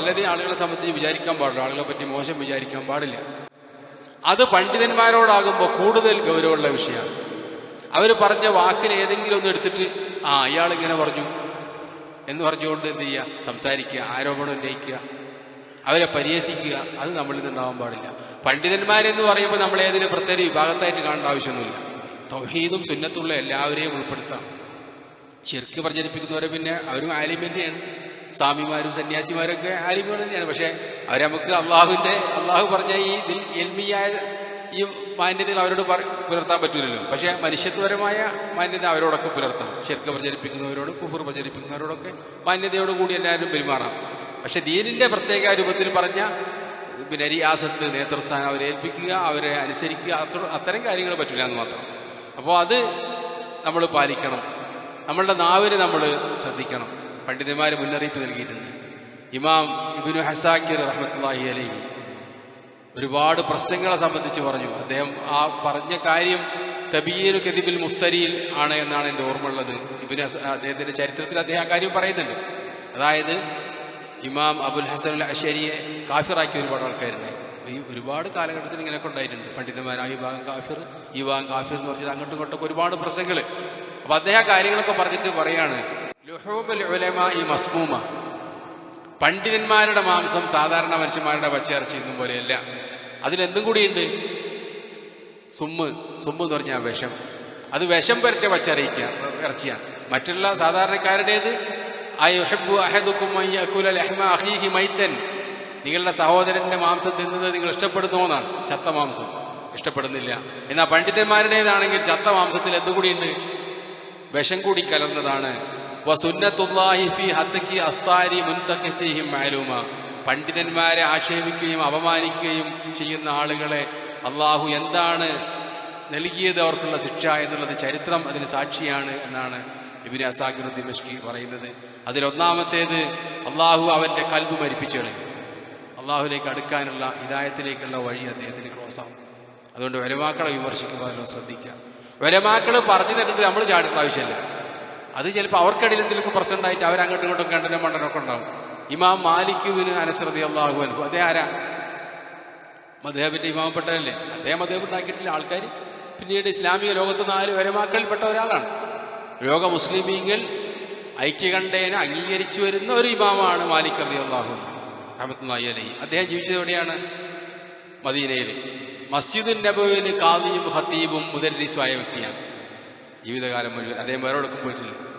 നല്ലതേ ആളുകളെ സംബന്ധിച്ച് വിചാരിക്കാൻ പാടില്ല. ആളുകളെ പറ്റി മോശം വിചാരിക്കാൻ പാടില്ല. അത് പണ്ഡിതന്മാരോടാകുമ്പോൾ കൂടുതൽ ഗൗരവമുള്ള വിഷയമാണ്. അവർ പറഞ്ഞ വാക്കിന് ഏതെങ്കിലും ഒന്ന് എടുത്തിട്ട് ആ അയാൾ ഇങ്ങനെ പറഞ്ഞു. എന്ന് പറഞ്ഞുകൊണ്ട് എന്ത് ചെയ്യുക സംസാരിക്കുക ആരോപണം ഉന്നയിക്കുക അവരെ പരിഹസിക്കുക. അത് നമ്മളിൽ നിന്നുണ്ടാവാൻ പാടില്ല. പണ്ഡിതന്മാരെന്ന് പറയുമ്പോൾ നമ്മൾ ഏതിന് പ്രത്യേക വിഭാഗത്തായിട്ട് കാണേണ്ട ആവശ്യമൊന്നുമില്ല. തൊഹീദും സുന്നത്തുള്ള എല്ലാവരെയും ഉൾപ്പെടുത്താം. ശിർക്ക് പ്രചരിപ്പിക്കുന്നവരെ പിന്നെ അവരും ആലിമെന്റെയാണ് സ്വാമിമാരും സന്യാസിമാരൊക്കെ ആലിമുകൾ തന്നെയാണ്. പക്ഷേ അവർ നമുക്ക് അള്ളാഹുവിന്റെ അള്ളാഹു പറഞ്ഞ ഈ ഇതിൽ എൽമിയായ ഈ മാന്യതകൾ അവരോട് പുലർത്താൻ പറ്റില്ലല്ലോ പക്ഷേ മനുഷ്യത്വപരമായ മാന്യത അവരോടൊക്കെ പുലർത്താം ശിർക്ക് പ്രചരിപ്പിക്കുന്നവരോട് കുഫർ പ്രചരിപ്പിക്കുന്നവരോടൊക്കെ മാന്യതയോട് കൂടി എല്ലാവരും പെരുമാറാം. പക്ഷേ ദീനിന്റെ പ്രത്യേക രൂപത്തിൽ പറഞ്ഞ പിന്നെ റിയാസത്ത് നേതൃസ്ഥാനം അവരെ ഏൽപ്പിക്കുക അവരെ അനുസരിക്കുക അത്ര അത്തരം കാര്യങ്ങൾ പറ്റില്ല എന്ന് മാത്രം. അപ്പോൾ അത് നമ്മൾ പാലിക്കണം. നമ്മളുടെ നാവിനെ നമ്മൾ ശ്രദ്ധിക്കണം. പണ്ഡിതന്മാർ മുന്നറിയിപ്പ് നൽകിയിട്ടുണ്ട്. ഇമാം ഇബിനു ഹസാക്കിർ റഹ്മത്തുള്ളാഹി അലൈഹി ഒരുപാട് പ്രശ്നങ്ങളെ സംബന്ധിച്ച് പറഞ്ഞു. അദ്ദേഹം ആ പറഞ്ഞ കാര്യം തബീനു കെതിബിൽ മുസ്തരിയിൽ ആണ് എന്നാണ് എന്റെ ഓർമ്മയുള്ളത്. ഇബിന് അദ്ദേഹത്തിന്റെ ചരിത്രത്തിൽ അദ്ദേഹം ആ കാര്യം പറയുന്നുണ്ട്. അതായത് ഇമാം അബുൽ ഹസൻ അൽ അഷരിയെ കാഫിറാക്കിയ ഒരുപാട് ആൾക്കാരുണ്ടായിരുന്നു. ഈ ഒരുപാട് കാലഘട്ടത്തിൽ ഇങ്ങനെയൊക്കെ ഉണ്ടായിട്ടുണ്ട്. പണ്ഡിതന്മാർ ആ വിഭാഗം കാഫിർ ഈ വിഭാഗം കാഫിർ എന്ന് പറഞ്ഞിട്ട് അങ്ങോട്ടും ഇങ്ങോട്ടൊക്കെ ഒരുപാട് പ്രശ്നങ്ങൾ അപ്പോൾ അദ്ദേഹം കാര്യങ്ങളൊക്കെ പറഞ്ഞിട്ട് പറയാണ് ലുഹൂബൽ ഉലമ ഈ മസ്മൂമ. പണ്ഡിതന്മാരുടെ മാംസം സാധാരണ മനുഷ്യന്മാരുടെ പച്ചയിറച്ചി ഇന്നും പോലെയല്ല. അതിലെന്തും കൂടിയുണ്ട്? സുമ്മ്. സുമ്മ് എന്ന് പറഞ്ഞാൽ വിഷം. അത് വിഷം പരറ്റ പച്ചറിയിക്കുക ഇറച്ചിയാണ് മറ്റുള്ള സാധാരണക്കാരുടേത്? നിങ്ങളുടെ സഹോദരന്റെ മാംസം തിന്നുന്നത് നിങ്ങൾ ഇഷ്ടപ്പെടുന്നോന്നാണ് ചത്ത മാംസം. ഇഷ്ടപ്പെടുന്നില്ല. എന്നാൽ പണ്ഡിതന്മാരുടേതാണെങ്കിൽ ചത്ത മാംസത്തിൽ എന്തുകൂടിയുണ്ട് വിഷം കൂടി കലർന്നതാണ്. പണ്ഡിതന്മാരെ ആക്ഷേപിക്കുകയും അപമാനിക്കുകയും ചെയ്യുന്ന ആളുകളെ അള്ളാഹു എന്താണ് നൽകിയത് അവർക്കുള്ള ശിക്ഷ എന്നുള്ളത് ചരിത്രം അതിന് സാക്ഷിയാണ് എന്നാണ് ഇബിന് അസാഖിറുദ്ദീൻ മിഷ്കി പറയുന്നത്. അതിലൊന്നാമത്തേത് അള്ളാഹു അവന്റെ കൽബ് മരിപ്പിച്ചു കളയും. അള്ളാഹുലേക്ക് അടുക്കാനുള്ള ഹിദായത്തിലേക്കുള്ള വഴി അദ്ദേഹത്തിന് ക്ലോസ് ആവും അതുകൊണ്ട് വരമാക്കളെ വിമർശിക്കുമ്പോൾ അതിനോ ശ്രദ്ധിക്കുക. വരമാക്കൾ പറഞ്ഞു തന്നിട്ട് നമ്മൾ ചാടേണ്ട ആവശ്യമില്ല. അത് ചിലപ്പോൾ അവർക്കിടയിൽ എന്തെങ്കിലുമൊക്കെ പ്രശ്നം ഉണ്ടായിട്ട് അവരങ്ങോട്ടും ഇങ്ങോട്ടും കണ്ടനും മണ്ടനൊക്കെ ഉണ്ടാവും. ഇമാം മാലിക്കുവിന് അനുസൃതി അള്ളാഹു അൻഹു. അദ്ദേഹം ആരാ? മദേബിന്റെ ഇമാമപ്പെട്ടതല്ലേ അദ്ദേഹം മദേബ് ഉണ്ടാക്കിയിട്ടില്ല. ആൾക്കാർ പിന്നീട് ഇസ്ലാമിക ലോകത്ത് നാല് വരമാക്കളിൽപ്പെട്ട ഒരാളാണ്. ലോക മുസ്ലിമീങ്ങൾ ഐക്യകണ്ഠേന അംഗീകരിച്ചു വരുന്ന ഒരു ഇമാമാണ് മാലിക് റതി അള്ളാഹു റഹമത്തുല്ലാഹി അലി അദ്ദേഹം ജീവിച്ചത് എവിടെയാണ്? മദീനയിൽ മസ്ജിദുൻ നബുവിന് കാവിയും ഹത്തീബും മുദരിസുമായ വ്യക്തിയാണ്. ജീവിതകാലം മുഴുവൻ. അദ്ദേഹം വേറെ എടുക്കും പോയിട്ടില്ല.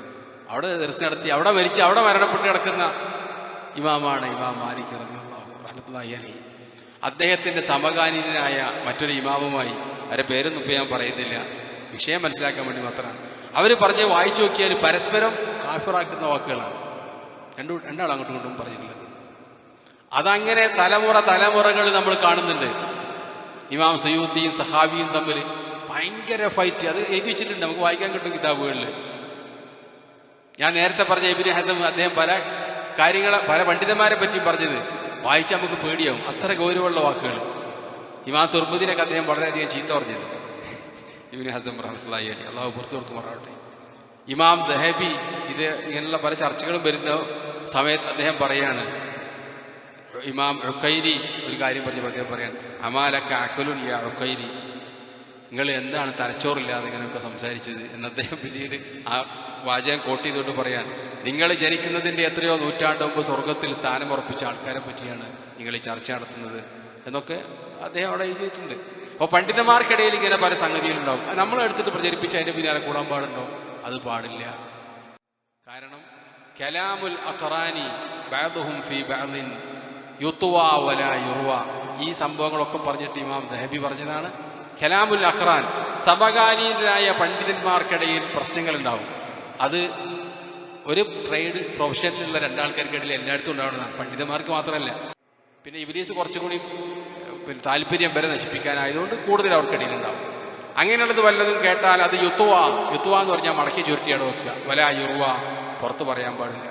അവിടെ ദർശനം നടത്തി അവിടെ മരിച്ച് അവിടെ മരണപ്പെട്ട് കിടക്കുന്ന ഇമാമാണ് ഇമാം മാലിക് റഹ്മത്തുള്ളാഹി അലി അദ്ദേഹത്തിന്റെ സമകാലീനായ മറ്റൊരു ഇമാമുമായി അവരെ പേരൊന്നും ഇപ്പോൾ ഞാൻ പറയുന്നില്ല. വിഷയം മനസ്സിലാക്കാൻ വേണ്ടി മാത്രമാണ്. അവർ പറഞ്ഞ് വായിച്ചു നോക്കിയാൽ പരസ്പരം കാഫിറാക്കുന്ന വാക്കുകളാണ്. രണ്ടു രണ്ടാൾ അങ്ങോട്ടും ഇങ്ങോട്ടും പറഞ്ഞിട്ടുള്ളത്. അതങ്ങനെ തലമുറ തലമുറകൾ നമ്മൾ കാണുന്നുണ്ട്. ഇമാം സയൂത്തിയും സഹാബിയും തമ്മിൽ ഭയങ്കര ഫൈറ്റ് അത് എഴുതി വെച്ചിട്ടുണ്ട് നമുക്ക് വായിക്കാൻ കിട്ടും കിതാബുകളിൽ ഞാൻ നേരത്തെ പറഞ്ഞ ഇബിന് ഹസം അദ്ദേഹം പല കാര്യങ്ങളെ പല പണ്ഡിതന്മാരെ പറ്റിയും പറഞ്ഞത്. വായിച്ചാൽ നമുക്ക് പേടിയാവും. അത്ര ഗൗരവമുള്ള വാക്കുകൾ ഇമാ തുർബുദിനൊക്കെ അദ്ദേഹം വളരെയധികം ചീത്ത പറഞ്ഞത്. ഇബിന് ഹസം റഹ്മത്തുള്ളാഹി അലി അള്ളാഹു പുറത്തു കൊടുക്കുമാറാവട്ടെ ഇമാം ദഹബി ഇത് ഇങ്ങനെയുള്ള പല ചർച്ചകളും വരുന്ന സമയത്ത് അദ്ദേഹം പറയാണ്. ഇമാം ഉക്കൈരി ഒരു കാര്യം പറഞ്ഞപ്പോൾ അദ്ദേഹം പറയാൻ അമാലക്ക അക്കലുൻ യാ നിങ്ങൾ എന്താണ് തലച്ചോറില്ലാതെ ഇങ്ങനെയൊക്കെ സംസാരിച്ചത്? എന്ന് അദ്ദേഹം പിന്നീട് ആ വാചകം കോട്ട് ചെയ്തുകൊണ്ട് പറയാൻ നിങ്ങൾ ജനിക്കുന്നതിന്റെ എത്രയോ നൂറ്റാണ്ട് മുമ്പ് സ്വർഗത്തിൽ സ്ഥാനം ഉറപ്പിച്ച ആൾക്കാരെ പറ്റിയാണ് നിങ്ങൾ ഈ ചർച്ച നടത്തുന്നത്. എന്നൊക്കെ അദ്ദേഹം അവിടെ എഴുതിയിട്ടുണ്ട്. അപ്പോൾ പണ്ഡിതന്മാർക്കിടയിൽ ഇങ്ങനെ പല സംഗതികളുണ്ടാവും. നമ്മൾ എടുത്തിട്ട് പ്രചരിപ്പിച്ച് അതിന്റെ പിന്നാലെ കൂടാൻ പാടുണ്ടോ? അത് പാടില്ല. കാരണം കലാമുൽ അഖറാനി ബാദുഹും ഫി ബാദിൻ യുത്തുവ വല യുറുവ ഈ സംഭവങ്ങളൊക്കെ പറഞ്ഞിട്ട് ഇമാം ദഹബി പറഞ്ഞതാണ്. കലാമുൽ അഖ്റാൻ സമകാലീനരായ പണ്ഡിതന്മാർക്കിടയിൽ പ്രശ്നങ്ങൾ ഉണ്ടാവും അത് ഒരു ട്രേഡ് പ്രൊഫഷനിലുള്ള രണ്ടാൾക്കാർക്കിടയിൽ എല്ലായിടത്തും ഉണ്ടാവുന്നതാണ് പണ്ഡിതന്മാർക്ക് മാത്രമല്ല. പിന്നെ ഇവരീസ് കുറച്ചുകൂടി പിന്നെ താല്പര്യം വരെ നശിപ്പിക്കാനായതുകൊണ്ട് കൂടുതൽ അവർക്കിടയിൽ ഉണ്ടാവും അങ്ങനെയുള്ളത് വല്ലതും കേട്ടാൽ അത് യുത്തുവ യുത്തുവ എന്ന് പറഞ്ഞാൽ മടക്കി ചുരുട്ടിയാണ് വെക്കുക വല യുറുവ പുറത്ത് പറയാൻ പാടില്ല.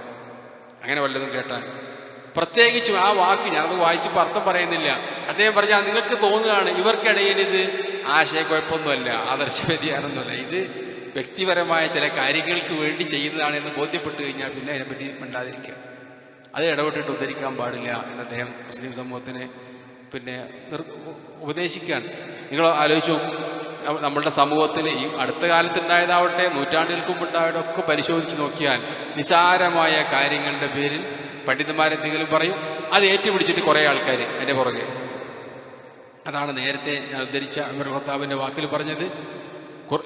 അങ്ങനെ വല്ലതും കേട്ടാൽ. പ്രത്യേകിച്ചും ആ വാക്ക് ഞാനത് വായിച്ചപ്പോൾ അർത്ഥം പറയുന്നില്ല. അദ്ദേഹം പറഞ്ഞാൽ നിങ്ങൾക്ക് തോന്നുകയാണ് ഇവർക്കിടയിൽ ഇത് ആശയക്കുഴപ്പമൊന്നുമല്ല ആദർശ വ്യതിയാനമൊന്നുമല്ല. ഇത് വ്യക്തിപരമായ ചില കാര്യങ്ങൾക്ക് വേണ്ടി ചെയ്യുന്നതാണ് എന്ന് ബോധ്യപ്പെട്ട് കഴിഞ്ഞാൽ പിന്നെ അതിനെപ്പറ്റി മിണ്ടാതിരിക്കുക. അത് ഇടപെട്ടിട്ട് ഉദ്ധരിക്കാൻ പാടില്ല എന്ന് അദ്ദേഹം മുസ്ലിം സമൂഹത്തിന് പിന്നെ ഉപദേശിക്കുകയാണ്. നിങ്ങൾ ആലോചിച്ച് നമ്മളുടെ സമൂഹത്തിൽ ഈ അടുത്ത കാലത്തുണ്ടായതാവട്ടെ നൂറ്റാണ്ടുകൾക്ക് മുമ്പുണ്ടായതൊക്കെ പരിശോധിച്ച് നോക്കിയാൽ നിസാരമായ കാര്യങ്ങളുടെ പേരിൽ പണ്ഡിതന്മാരെന്തെങ്കിലും പറയും? അത് ഏറ്റുപിടിച്ചിട്ട് കുറേ ആൾക്കാർ എന്റെ പുറകെ അതാണ് നേരത്തെ ഞാൻ ഉദ്ധരിച്ച അമർ ഭർത്താവിന്റെ വാക്കിൽ പറഞ്ഞത്.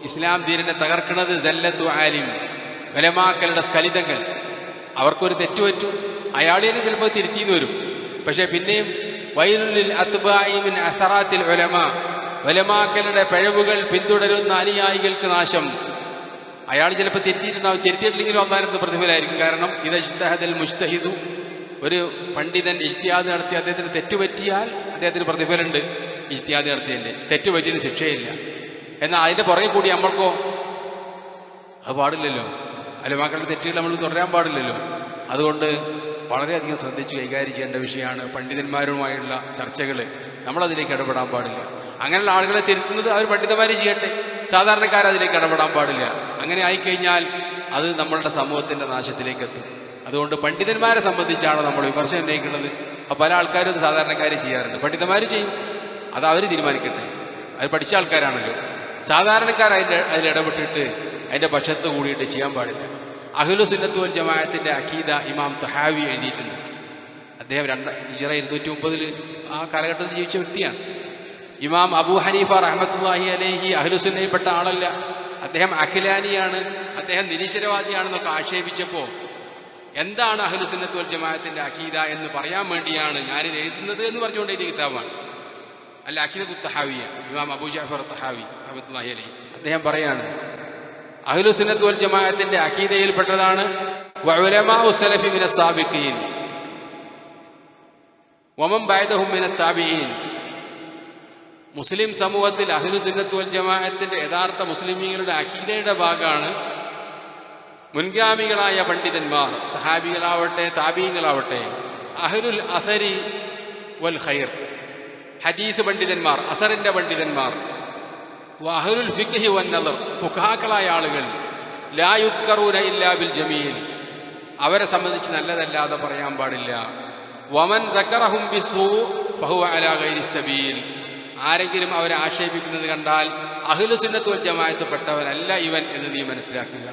ഇസ്ലാം ദീനിനെ തകർക്കുന്നത് ജല്ലത്തു ആലിം വലമാക്കളുടെ സ്ഖലിതങ്ങൾ. അവർക്കൊരു തെറ്റ് അയാൾ തന്നെ ചിലപ്പോൾ തിരുത്തിന്ന് വരും. പക്ഷേ പിന്നെയും വൈലുള്ളിൽ അത്ബായിമിൻ അസറാത്തിൽ ഒലമ വലമാക്കളുടെ പിഴവുകൾ പിന്തുടരുന്ന അനുയായികൾക്ക് നാശം. അയാൾ ചിലപ്പോൾ തിരുത്തിയിട്ടുണ്ടാവും. തിരുത്തിയിട്ടില്ലെങ്കിലും ഒന്നായിരുന്നു പ്രതിഫലമായിരിക്കും കാരണം ഇത് ഇഷ്തഹദൽ മുസ്തഹിദു ഒരു പണ്ഡിതൻ ഇഷ്തിയാദ് നടത്തി അദ്ദേഹത്തിന് തെറ്റുപറ്റിയാൽ അദ്ദേഹത്തിന് പ്രതിഫലമുണ്ട്. ഇഷ്തിയാദ് നടത്തിയതിന്റെ തെറ്റുപറ്റിയതിന് ശിക്ഷയില്ല. എന്നാൽ അതിന്റെ പുറകെ കൂടി നമ്മൾക്കോ അത് പാടില്ലല്ലോ. അലുമാക്കളുടെ തെറ്റുകൾ നമ്മൾ തുടരാൻ പാടില്ലല്ലോ. അതുകൊണ്ട് വളരെയധികം ശ്രദ്ധിച്ച് കൈകാര്യം ചെയ്യേണ്ട വിഷയമാണ് പണ്ഡിതന്മാരുമായുള്ള ചർച്ചകൾ നമ്മളതിലേക്ക് ഇടപെടാൻ പാടില്ല. അങ്ങനെയുള്ള ആളുകളെ തിരുത്തുന്നത് അവർ പണ്ഡിതന്മാർ ചെയ്യട്ടെ. സാധാരണക്കാരതിലേക്ക് ഇടപെടാൻ പാടില്ല. അങ്ങനെ ആയിക്കഴിഞ്ഞാൽ അത് നമ്മളുടെ സമൂഹത്തിന്റെ നാശത്തിലേക്ക് എത്തും. അതുകൊണ്ട് പണ്ഡിതന്മാരെ സംബന്ധിച്ചാണ് നമ്മൾ വിമർശനം ഉന്നയിക്കുന്നത് അപ്പോൾ പല ആൾക്കാരും അത് സാധാരണക്കാർ ചെയ്യാറുണ്ട്. പണ്ഡിതന്മാർ ചെയ്യും. അത് അവർ തീരുമാനിക്കട്ടെ. അവർ പഠിച്ച ആൾക്കാരാണല്ലോ. സാധാരണക്കാർ അതിന്റെ അതിൽ ഇടപെട്ടിട്ട് അതിന്റെ പക്ഷത്ത് കൂടിയിട്ട് ചെയ്യാൻ പാടില്ല. അഹ്ലു സുന്നത്ത് വൽ അഖീദ ഇമാം തഹാവി എഴുതിയിട്ടുണ്ട്. അദ്ദേഹം രണ്ട് ഇജറ ഇരുന്നൂറ്റി മുപ്പതിൽ ആ കാലഘട്ടത്തിൽ ജീവിച്ച വ്യക്തിയാണ്. ഇമാം അബു ഹനീഫ റഹ്മത്തുല്ലാഹി അലേഹി അഹ്ലുസുന്നയിൽപ്പെട്ട ആളല്ല. അദ്ദേഹം അഖിലാനിയാണ്. അദ്ദേഹം നിരീശ്വരവാദിയാണെന്നൊക്കെ ആക്ഷേപിച്ചപ്പോൾ എന്താണ് അഹ്ലുസുന്നത്ത് വൽ ജമാഅത്തിന്റെ അഖീദ എന്ന് പറയാൻ വേണ്ടിയാണ് ഞാൻ ഇത് എഴുതുന്നത് എന്ന് പറഞ്ഞുകൊണ്ട് എഴുതിയ കിതാബാണ്. അല്ല അഖിലത്തു തഹാവിയ ഇമാം അബൂ ജാഫർ തഹാവി റഹ്മത്തുല്ലാഹി അലൈഹി അദ്ദേഹം പറയാണ് അഹ്ലുസുന്നത്ത് വൽ ജമാഅത്തിന്റെ അഖീദയിൽപ്പെട്ടതാണ് സലഫി മിന സാബിഖീൻ വമൻ ബഅദഹും മിന താബിഈൻ മുസ്ലിം സമൂഹത്തിൽ അഹ്ലുസുന്നത്ത് വൽ ജമാഅത്തിന്റെ യഥാർത്ഥ മുസ്ലിമീങ്ങളുടെ അഖീദയുടെ ഭാഗമാണ് മുൻഗാമികളായ പണ്ഡിതന്മാർ സഹാബികളാവട്ടെ താബീങ്ങളാവട്ടെ അഹ്ലുൽ അസരി വൽ ഖൈർ ഹദീസ് പണ്ഡിതന്മാർ അസറിന്റെ പണ്ഡിതന്മാർ അഹ്ലുൽ ഫിഖ്ഹി വൻ നദർ ഫുഖാക്കളായ ആളുകൾ ലാ യുദ്കറൂന ഇല്ലാ ബിൽ ജമീൽ അവരെ സംബന്ധിച്ച് നല്ലതല്ലാതെ പറയാൻ പാടില്ല. വമൻ ദക്കറഹും ബിസു ഫഹുവ അലാ ഗൈരി സബീൽ. ആരെങ്കിലും അവരെ ആക്ഷേപിക്കുന്നത് കണ്ടാൽ അഹ്ലുസുന്നത്ത് വൽ ജമാഅത്ത് പെട്ടവനല്ല ഇവൻ എന്ന് നീ മനസ്സിലാക്കുക.